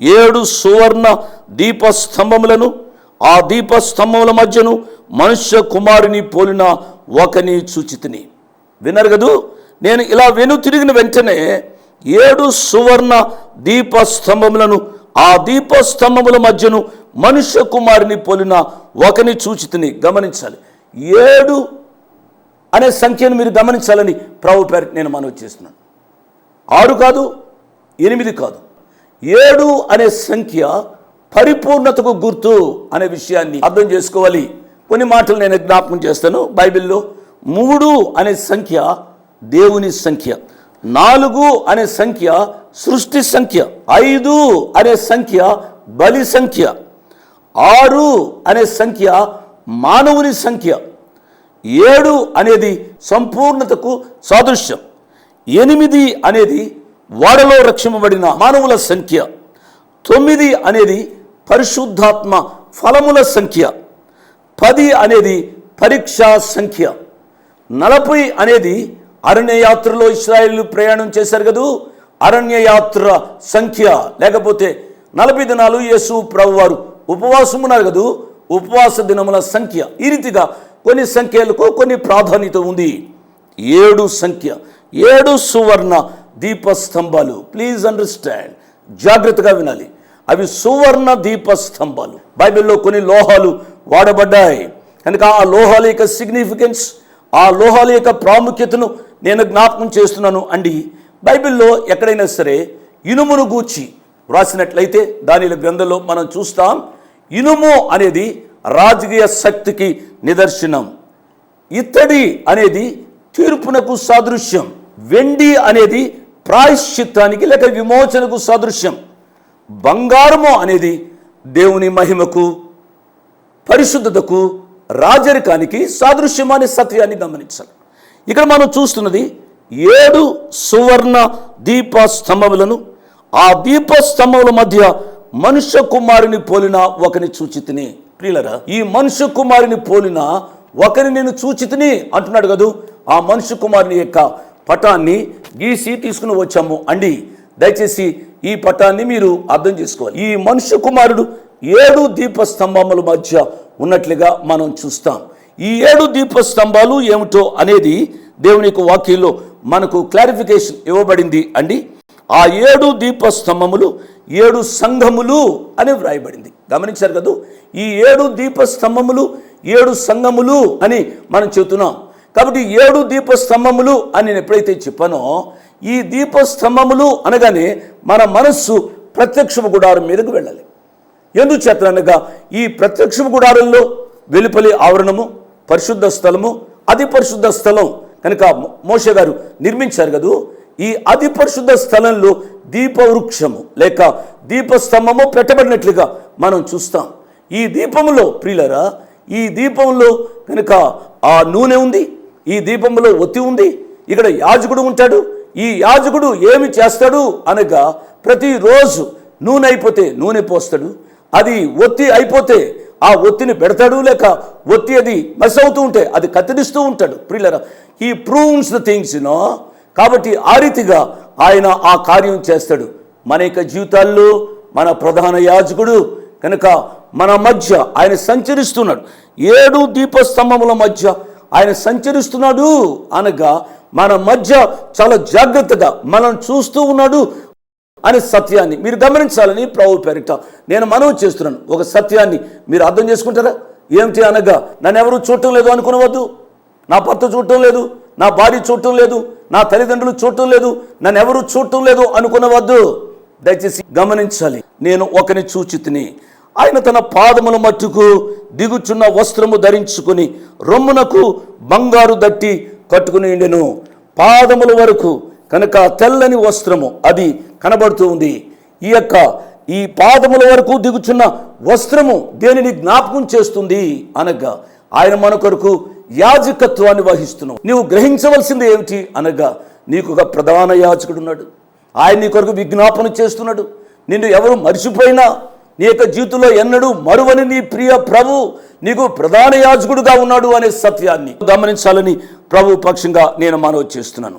ఏడు సువర్ణ దీపస్తంభములను ఆ దీపస్తంభముల మధ్యను మనుష్య కుమారుని పోలిన ఒకని చూచితిని. వినరు కదూ? నేను ఇలా వెను తిరిగిన వెంటనే ఏడు సువర్ణ దీపస్తంభములను ఆ దీపస్తంభముల మధ్యను మనుష్య కుమారుని పోలిన ఒకని చూచితిని. గమనించాలి. ఏడు అనే సంఖ్యను మీరు గమనించాలని ప్రభు పేరు నేను మనవి చేస్తున్నాను. ఆరు కాదు ఎనిమిది కాదు. ఏడు అనే సంఖ్య పరిపూర్ణతకు గుర్తు అనే విషయాన్ని అర్థం చేసుకోవాలి. కొన్ని మాటలు నేను జ్ఞాపకం చేస్తాను. బైబిల్లో మూడు అనే సంఖ్య దేవుని సంఖ్య నాలుగు అనే సంఖ్య సృష్టి సంఖ్య ఐదు అనే సంఖ్య బలి సంఖ్య ఆరు అనే సంఖ్య మానవుని సంఖ్య ఏడు అనేది సంపూర్ణతకు సాదృశ్యం ఎనిమిది అనేది వాడలో రక్షింపబడిన మానవుల సంఖ్య. తొమ్మిది అనేది పరిశుద్ధాత్మ ఫలముల సంఖ్య. పది అనేది పరీక్షా సంఖ్య. నలభై అనేది అరణ్యయాత్రలో ఇస్రాయేల్ ప్రయాణం చేశారు కదూ? అరణ్యయాత్ర సంఖ్య. లేకపోతే నలభై దినాలు యేసు ప్రభు వారు ఉపవాసం ఉన్నారు కదూ? ఉపవాస దినముల సంఖ్య. ఈ రీతిగా కొన్ని సంఖ్యలకు కొన్ని ప్రాధాన్యత ఉంది. ఏడు సంఖ్య. ఏడు సువర్ణ దీపస్తంభాలు. ప్లీజ్ అండర్స్టాండ్ జాగ్రత్తగా వినాలి. అవి సువర్ణ దీపస్తంభాలు. బైబిల్లో కొన్ని లోహాలు వాడబడ్డాయి. కనుక ఆ లోహాల యొక్క సిగ్నిఫికెన్స్ ఆ లోహాల యొక్క ప్రాముఖ్యతను నేను జ్ఞాపకం చేస్తున్నాను అండి. బైబిల్లో ఎక్కడైనా సరే ఇనుమును గూర్చి వ్రాసినట్లయితే దానిల గ్రంథంలో మనం చూస్తాం ఇనుము అనేది రాజకీయ శక్తికి నిదర్శనం. ఇత్తడి అనేది తీర్పునకు సాదృశ్యం. వెండి అనేది ప్రాయశ్చిత్తానికి లేక విమోచనకు సదృశ్యం. బంగారము అనేది దేవుని మహిమకు పరిశుద్ధతకు రాజరికానికి సాదృశ్యం అనే సత్యాన్ని గమనించాలి. ఇక్కడ మనం చూస్తున్నది ఏడు సువర్ణ దీప స్తంభములను ఆ దీప స్తంభముల మధ్య మనుష్య కుమారుని పోలిన ఒకని చూచితిని. ప్రియులరా ఈ మనుష్య కుమారుని పోలిన ఒకని నేను చూచితిని అంటున్నాడు కదూ. ఆ మనుష్య కుమారుని యొక్క పటాన్ని గీసి తీసుకుని వచ్చాము అండి. దయచేసి ఈ పటాన్ని మీరు అర్థం చేసుకోవాలి. ఈ మనుష్య కుమారుడు ఏడు దీప స్తంభముల మధ్య ఉన్నట్లుగా మనం చూస్తాం. ఈ ఏడు దీప స్తంభాలు ఏమిటో అనేది దేవుని యొక్క వాక్యంలో మనకు క్లారిఫికేషన్ ఇవ్వబడింది అండి. ఆ ఏడు దీప స్తంభములు ఏడు సంఘములు అని వ్రాయబడింది. గమనించారు కదా? ఈ ఏడు దీప స్తంభములు ఏడు సంఘములు అని మనం చెబుతున్నాం. కాబట్టి ఏడు దీప స్తంభములు అని నేను ఎప్పుడైతే చెప్పానో ఈ దీప స్తంభములు అనగానే మన మనస్సు ప్రత్యక్ష గుడారం మీదకు వెళ్ళాలి. ఎందుచేతనగా ఈ ప్రత్యక్ష గుడారంలో వెలుపలి ఆవరణము పరిశుద్ధ స్థలము అతి పరిశుద్ధ స్థలం కనుక మోష గారు నిర్మించారు కదూ ఈ అతి పరిశుద్ధ స్థలంలో దీపవృక్షము లేక దీపస్తంభము పెట్టబడినట్లుగా మనం చూస్తాం. ఈ దీపములో ప్రియులరా ఈ దీపంలో కనుక ఆ నూనె ఉంది ఈ దీపంలో ఒత్తి ఉంది. ఇక్కడ యాజకుడు ఉంటాడు. ఈ యాజకుడు ఏమి చేస్తాడు అనగా ప్రతిరోజు నూనె అయిపోతే నూనె పోస్తాడు. అది ఒత్తి అయిపోతే ఆ ఒత్తిని పెడతాడు లేక ఒత్తి అది మస్ అవుతూ ఉంటే అది కత్తిరిస్తూ ఉంటాడు. ప్రియులరా ఈ ప్రూన్స్ ద థింగ్స్ నో కాబట్టి ఆ రీతిగా ఆయన ఆ కార్యం చేస్తాడు. మన యొక్క జీవితాల్లో మన ప్రధాన యాజకుడు కనుక మన మధ్య ఆయన సంచరిస్తున్నాడు. ఏడు దీపస్తంభముల మధ్య ఆయన సంచరిస్తున్నాడు అనగా మన మధ్య చాలా జాగ్రత్తగా మనం చూస్తూ ఉన్నాడు అనే సత్యాన్ని మీరు గమనించాలని ప్రభు పేరిట నేను మనవి చేస్తున్నాను. ఒక సత్యాన్ని మీరు అర్థం చేసుకుంటారా? ఏమిటి అనగా నన్ను ఎవరు చూడటం లేదు అనుకునవద్దు. నా భర్త చూడటం లేదు నా భార్య చూడటం లేదు నా తల్లిదండ్రులు చూడటం లేదు నన్ను ఎవరు చూడటం లేదు అనుకునవద్దు. దయచేసి గమనించాలి. నేను ఒకని చూచితిని. ఆయన తన పాదముల మట్టుకు దిగుచున్న వస్త్రము ధరించుకుని రొమ్మునకు బంగారు దట్టి కట్టుకుని ఉండెను. పాదముల వరకు కనుక తెల్లని వస్త్రము అది కనబడుతూ ఉంది. ఈ యొక్క ఈ పాదముల వరకు దిగుచున్న వస్త్రము దేనిని జ్ఞాపకం చేస్తుంది? అనగా ఆయన మన కొరకు యాజకత్వాన్ని వహిస్తున్నావు నీవు గ్రహించవలసింది ఏమిటి? అనగా నీకు ఒక ప్రధాన యాజకుడు ఉన్నాడు ఆయన నీ కొరకు విజ్ఞాపన చేస్తున్నాడు. నిన్ను ఎవరు మర్చిపోయినా నీ యొక్క జీవితంలో ఎన్నడూ మరువని నీ ప్రియ ప్రభు నీకు ప్రధాన యాజకుడుగా ఉన్నాడు అనే సత్యాన్ని గమనించాలని ప్రభు పక్షంగా నేను మనవి చేస్తున్నాను.